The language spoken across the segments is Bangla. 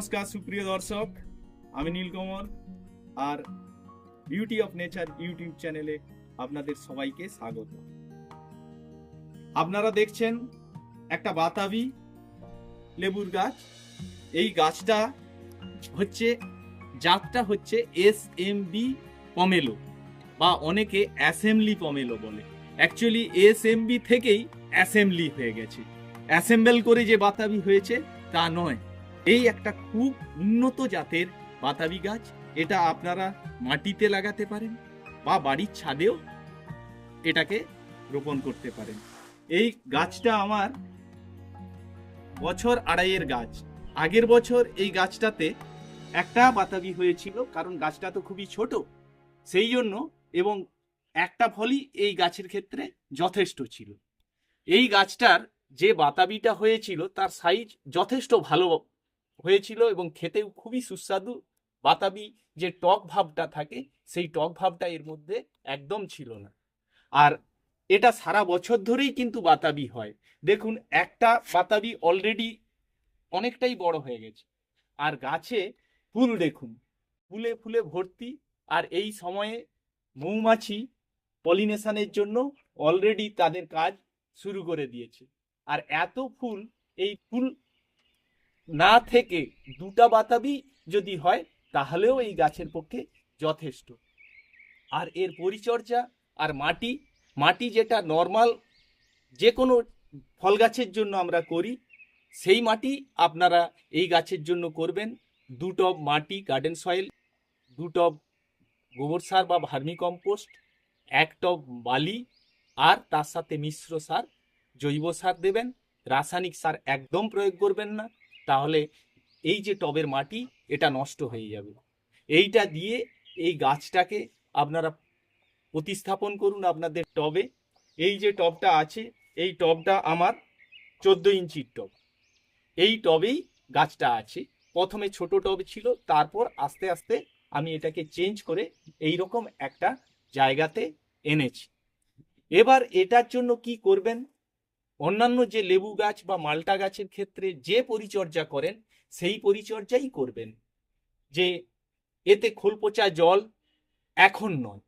নমস্কার, সুপ্রিয় দর্শক। আমি নীলকমল আর বিউটি অফ নেচার ইউটিউব চ্যানেলে আপনাদের সবাইকে স্বাগত। আপনারা দেখছেন একটা বাতাবি লেবুর গাছ। এই গাছটা হচ্ছে, জাতটা হচ্ছে এস এম বি পমেলো বা অনেকে অ্যাসেম্বলি পমেলো বলে। অ্যাকচুয়ালি এস এম বি থেকেই অ্যাসেম্বলি হয়ে গেছে। অ্যাসেম্বল করে যে বাতাবি হয়েছে, তা নয়। এই একটা খুব উন্নত জাতের বাতাবি গাছ, এটা আপনারা মাটিতে লাগাতে পারেন বা বাড়ির ছাদেও এটাকে রোপণ করতে পারেন। এই গাছটা আমার বছর আড়াইয়ের গাছ। আগের বছর এই গাছটাতে একটা বাতাবি হয়েছিল, কারণ গাছটা তো খুবই ছোট। সেই জন্য এবং একটা ফলই এই গাছের ক্ষেত্রে যথেষ্ট ছিল। এই গাছটার যে বাতাবিটা হয়েছিল, তার সাইজ যথেষ্ট ভালো হয়েছিল এবং খেতেও খুবই সুস্বাদু। বাতাবি যে টক ভাবটা থাকে, সেই টক ভাবটা এর মধ্যে একদম ছিল না। আর এটা সারা বছর ধরেই কিন্তু বাতাবি হয়। দেখুন, একটা বাতাবি অলরেডি অনেকটাই বড় হয়ে গেছে। আর গাছে ফুল দেখুন, ফুলে ফুলে ভর্তি। আর এই সময়ে মৌমাছি পলিনেশনের জন্য অলরেডি তাদের কাজ শুরু করে দিয়েছে। আর এত ফুল, এই ফুল না থেকে দুটা বাতাবি যদি হয়, তাহলেও এই গাছের পক্ষে যথেষ্ট। আর এর পরিচর্যা আর মাটি মাটি যেটা নর্মাল যে কোনো ফল গাছের জন্য আমরা করি, সেই মাটি আপনারা এই গাছের জন্য করবেন। দু টব মাটি গার্ডেন সয়েল দু টব গোবর সার বা ভার্মি কম্পোস্ট এক টব বালি আর তার সাথে মিশ্র সার, জৈব সার দেবেন। রাসায়নিক সার একদম প্রয়োগ করবেন না। তাহলে এই যে টবের মাটি, এটা নষ্ট হয়ে যাবে। এইটা দিয়ে এই গাছটাকে আপনারা প্রতিস্থাপন করুন আপনাদের টবে। এই যে টবটা আছে, এই টবটা আমার চোদ্দ ইঞ্চির টব। এই টবেই গাছটা আছে। প্রথমে ছোট টব ছিল, তারপর আস্তে আস্তে আমি এটাকে চেঞ্জ করে এই রকম একটা জায়গাতে এনেছি। এবার এটার জন্য কি করবেন? অন্যান্য যে লেবু গাছ বা মালটা গাছের ক্ষেত্রে যে পরিচর্যা করেন, সেই পরিচর্যাই করবেন। যে এতে খোল পচা জল এখন নয়।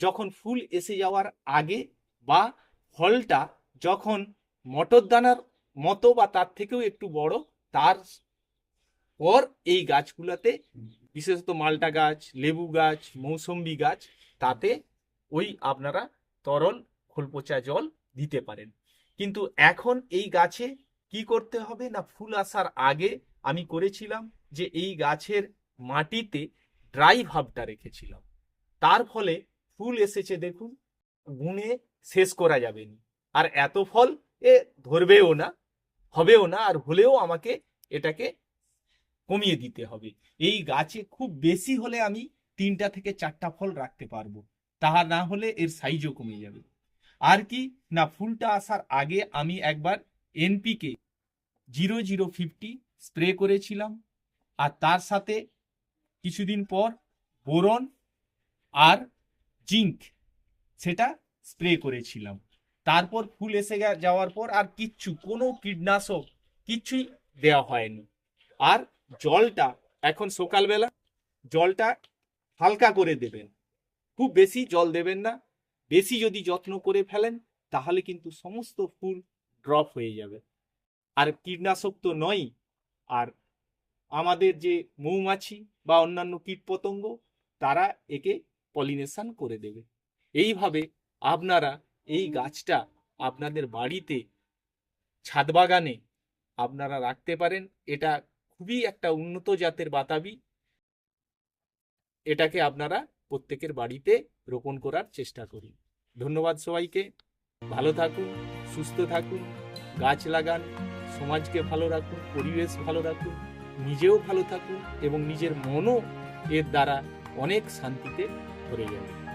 যখন ফুল এসে যাওয়ার আগে বা ফলটা যখন মটর দানার মতো বা তার থেকেও একটু বড়, তার পর এই গাছগুলোতে বিশেষত মালটা গাছ, লেবু গাছ, মৌসম্বি গাছ, তাতে ওই আপনারা তরল খোলপচা জল দিতে পারেন। কিন্তু এখন এই গাছে কি করতে হবে না ফুল আসার আগে আমি করেছিলাম যে এই গাছের মাটিতে ড্রাই ভাবটা রেখেছিলাম। তার ফলে ফুল এসেছে দেখুন, গুনে শেষ করা যাবে না। আর এত ফল এ ধরবেও না, হবেও না, আর হলেও আমাকে এটাকে কমিয়ে দিতে হবে। এই গাছে খুব বেশি হলে আমি তিনটা থেকে চারটা ফল রাখতে পারব। তাহা না হলে এর সাইজও কমে যাবে। আর কি? না, ফুলটা আসার আগে আমি একবার NPK zero zero fifty spray করেছিলাম। আর তার সাথে কিছুদিন পর বোরন আর জিঙ্ক সেটা স্প্রে করেছিলাম। তারপর ফুল এসে যাওয়ার পর আর কিচ্ছু, কোনো কীটনাশক কিচ্ছুই দেওয়া হয়নি। আর জলটা, এখন সকালবেলা জলটা হালকা করে দেবেন। খুব বেশি জল দেবেন না। বেশি যদি যত্ন করে ফেলেন, তাহলে কিন্তু সমস্ত ফুল ড্রপ হয়ে যাবে। আর কীটনাশক তো নয় আর আমাদের যে মৌমাছি বা অন্যান্য কীটপতঙ্গ, তারা একে পলিনেশন করে দেবে। এইভাবে আপনারা এই গাছটা আপনাদের বাড়িতে ছাদ বাগানে আপনারা রাখতে পারেন। এটা খুবই একটা উন্নত জাতের বাতাবি। এটাকে আপনারা প্রত্যেকের বাড়িতে রোপণ করার চেষ্টা করুন ধন্যবাদ সবাইকে। ভালো থাকুন, সুস্থ থাকুন, গাছ লাগান, সমাজকে ভালো রাখুন, পরিবেশ ভালো রাখুন, নিজেও ভালো থাকুন এবং নিজের মনও এর দ্বারা অনেক শান্তিতে ভরে যাবে।